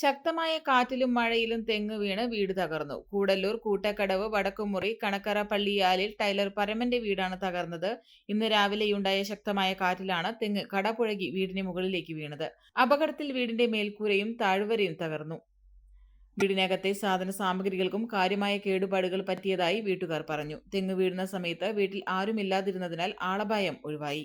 ശക്തമായ കാറ്റിലും മഴയിലും തെങ്ങ് വീണ് വീട് തകർന്നു. കൂടല്ലൂർ കൂട്ടക്കടവ് വടക്കുമുറി കണക്കറ പള്ളിയാലിൽ ടൈലർ പരമന്റെ വീടാണ് തകർന്നത്. ഇന്ന് രാവിലെയുണ്ടായ ശക്തമായ കാറ്റിലാണ് തെങ്ങ് കടപുഴകി വീടിന് മുകളിലേക്ക് വീണത്. അപകടത്തിൽ വീടിന്റെ മേൽക്കൂരയും താഴ്വരയും തകർന്നു. വീടിനകത്തെ സാധന സാമഗ്രികൾക്കും കാര്യമായ കേടുപാടുകൾ പറ്റിയതായി വീട്ടുകാർ പറഞ്ഞു. തെങ്ങ് വീഴുന്ന സമയത്ത് വീട്ടിൽ ആരുമില്ലാതിരുന്നതിനാൽ ആളപായം ഒഴിവായി.